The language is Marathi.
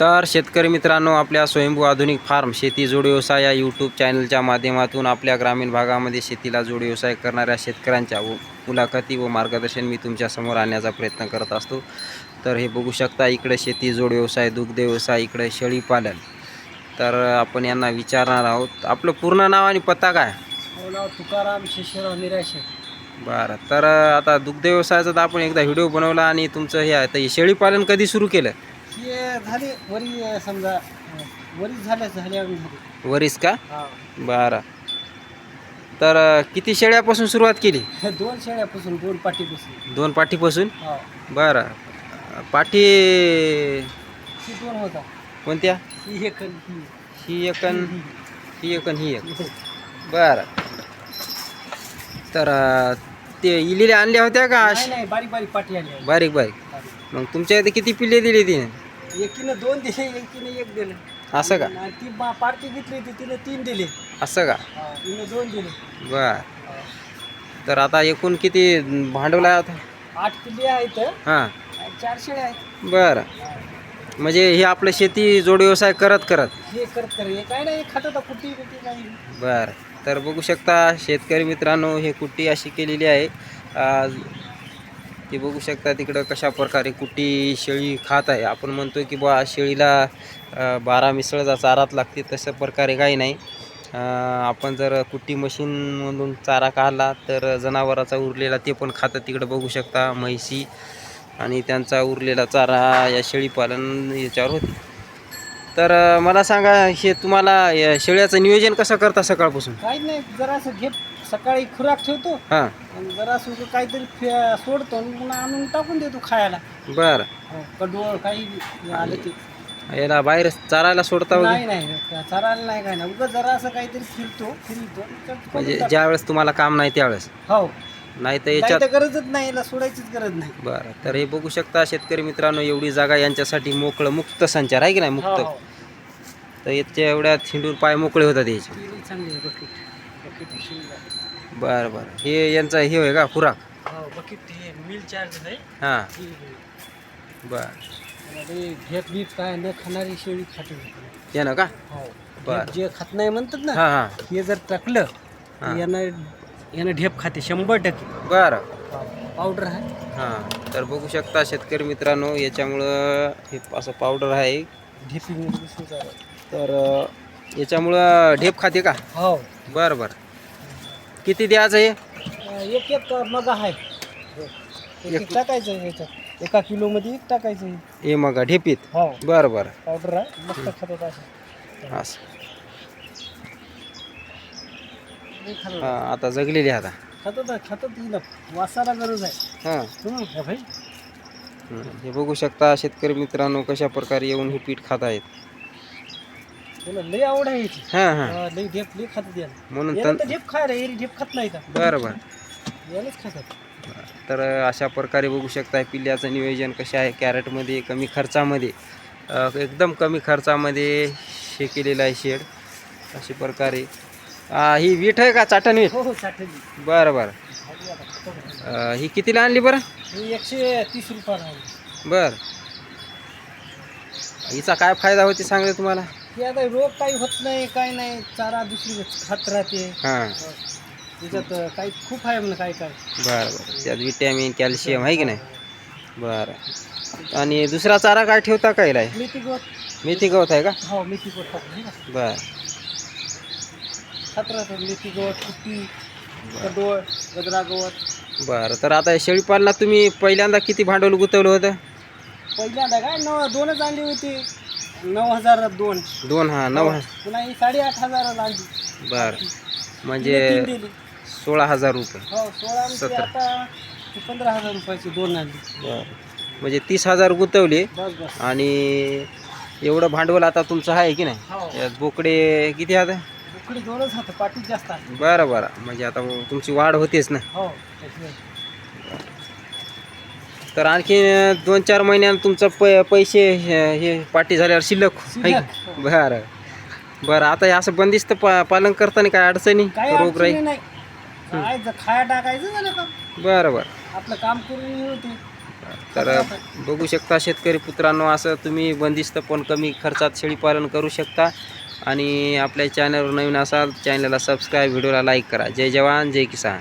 तर शेतकरी मित्रांनो आपल्या स्वयंभू आधुनिक फार्म शेती जोड व्यवसाय या यूट्यूब चॅनलच्या माध्यमातून आपल्या ग्रामीण भागामध्ये शेतीला जोड व्यवसाय करणाऱ्या शेतकऱ्यांच्या व मुलाखती व मार्गदर्शन मी तुमच्यासमोर आणण्याचा प्रयत्न करत असतो. तर हे बघू शकता इकडे शेती जोड व्यवसाय दुग्ध व्यवसाय इकडे शेळीपालन तर आपण यांना विचारणार आहोत. आपलं पूर्ण नाव आणि पत्ता काय? नाव तुकाराम शेषराव निराशे. बरं तर आता दुग्ध व्यवसायाचा तर आपण एकदा व्हिडिओ बनवला आणि तुमचं हे आहे तर हे शेळीपालन कधी सुरू केलं? हे झाले वरी समजा अं, वरी झाले झाले आम्ही घरी. वरीस का? हा. बरं. तर अं, किती शेळ्यापासून सुरुवात केली? दोन शेळ्यापासून दोन पाठीपासून. दोन पाठीपासून? हा. बरं. पाठी दोन होता. कोणत्या? ही एक आणि ही. ही एक अन ही. एक अन ही एक. बरं. तर अं, ते इलेल्या आणल्या होत्या का? नाही नाही बारीक बारीक पाठी आली बारीक. बारीक. मग तुमच्या इथे किती पिल्ले दिली तिने? एकीनं दोन दिले एकीनं एक दिलं. असं का? आणि ती बा- पार्टी घेतली होती तिने तीन दिले. असं का? हिनं दोन दिले. बर. तर आता एकूण किती भांडवल आहे आता? आठ किल्ले आहेत. हां. आणि चार शेळ्या आहेत. बरं. म्हणजे हे आपलं शेती जोड व्यवसाय करत करत? हे करत कर हे काय नाही खात होता कुठे कुठे काही बर. तर बघू शकता शेतकरी मित्रांनो हे कुट्टी अशी केलेली आहे. आज ते बघू शकता तिकडं कशा प्रकारे कुट्टी शेळी खात आहे. आपण म्हणतो की बा शेळीला बारा मिसळचा चाराच लागते तशा प्रकारे काही नाही. आपण जर कुट्टी मशीनमधून चारा काढला तर जनावराचा उरलेला ते पण खातं तिकडं बघू शकता म्हैसी आणि त्यांचा उरलेला चारा या शेळीपालन याच्यावर होते. तर मला सांगा हे तुम्हाला या शेळ्याचं नियोजन कसं करता सकाळपासून? काही नाही. जरासं घेत सकाळी खुराक ठेवतो. हां. आणि जरासं उगाच काहीतरी फे- सोडतो आणि आणून टाकून देतो खायला. बरं. हो, कडवळ काही आलं ते. याला बाहेर चारायला सोडता वगैरे? नाही नाही चारायला नाही काय नाही. उगाच जरासं काहीतरी फिरतो फिरतो म्हणजे. ज्या वेळेस तुम्हाला काम नाही त्यावेळेस? हो. नाही तर काही याच्यात तर गरजच नाही याला सोडायचीच गरज नाही. बरं. तर हे बघू शकता शेतकरी मित्रांनो एवढी जागा यांच्यासाठी मोकळं मुक्त संचार आहे की नाही? हो, मुक्त. हो. तर याच्या एवढ्या थिंडूर पाय मोकळे होतात याचे. ती चांगली आहे बकेट. बकेट शिंगा. बरं बरं. हे यांचा हे होय का? खुराक? मिल चार्ज हां. बरं. घेत बीत काय न खाणारी शेळी खाते. हे ना का? हो. बरं. जे खात नाही म्हणतात ना हां हां. हे जर टाकलं हा. तर यानं यानं ढेप खाते शंभर टक्के. बरं. पावडर आहे. हां. तर बघू शकता शेतकरी मित्रांनो याच्यामुळं हे असं पावडर आहे. ढेपी तर अ, याच्यामुळं ढेप खाते का? हो. बरं बरं. किती द्यायचं हे? एक एक मग आहे. एक टाकायचं आहे याच्यात. एका किलोमध्ये एक टाकायचं आहे. हे मग ढेपीत? हो. बरं बरं. पावडर आहे. मस्त असं. हां. आता जगलेली आता. खात होता खात होती ना वासाला गरज आहे. हां. हं, हे भाई. हं. हे बघू शकता शेतकरी मित्रांनो कशा प्रकारे येऊन हे पीठ खात आहेत लई आवड आहे याची. हां हां. हा, लई ढेप लई खात. म्हणून तन खायला एरी ढेप खात नाही का बरं बरं यालाच खातात. तर अशा प्रकारे बघू शकता पिल्ल्याचं नियोजन कसे आहे कॅरेटमध्ये कमी खर्चामध्ये अ, एकदम कमी खर्चामध्ये हे केलेलं आहे शेड. अशा प्रकारे. ही वीट आहे का चाटण वीट? हो हो बरं बरं. आता? अ, ही कितीला आणली बरं? हे एकशे तीस रुपयाला आहे बरं. हिचा काय फायदा होते सांगले तुम्हाला? आता रोग काही होत नाही काय नाही. चारा दुसरी खात राहते. हां. त्याच्यात काही खूप आहे म्हणा काय काय बरं बरं. त्यात विटॅमिन कॅल्शियम आहे की नाही? बरं. आणि दुसरा चारा काय ठेवता काय आहे मेथी गवत मेथी गवत आहे का? हो मेथी गवत नाही का बरं. खात राहतात मेथी गवत कुट्टी कडोळ गजरा गवत बरं तर आता शेळीपालनात तुम्ही पहिल्यांदा किती भांडवल गुंतवलं होतं? पहिल्यांदा काय नऊ दोनच आणली होती. नऊ हजार दोन. दोन हा नऊ हा. पुन्हा ही साडेआठ हजाराला आणली. बरं. तिने म्हणजे दिली. सोळा हजार रुपये. हो सोळा सतरा. आता ती पंधरा हजार रुपयाची दोन आणली. बरं. म्हणजे तीस हजार गुंतवले. बस बस. आणि एवढं भांडवल आता तुमचं आहे की नाही? हो. यात बोकडे किती आहेत? उकडी दोनच होतं पाटीत जास्त बरं बरं. म्हणजे आता तुमची वाढ होतेच ना. हो तर आणखी दोन चार महिन्यात तुमचं पै पैसे हे पाठी झाल्यावर शिल्लक आहे. बरं. बरं आता हे असं बंदिस्त पा पालन करताना काय अडचणी? रोगराई? जर खाया टाकायचं झालं का? बरं बरं. आपलं काम करून होते. तर बघू शकता शेतकरी पुत्रांनो असं तुम्ही बंदिस्त पण कमी खर्चात शेळीपालन करू शकता. आणि आपल्या चॅनलवर नवीन असाल चॅनलला सबस्क्राईब व्हिडिओला लाईक करा. जय जवान जय किसान.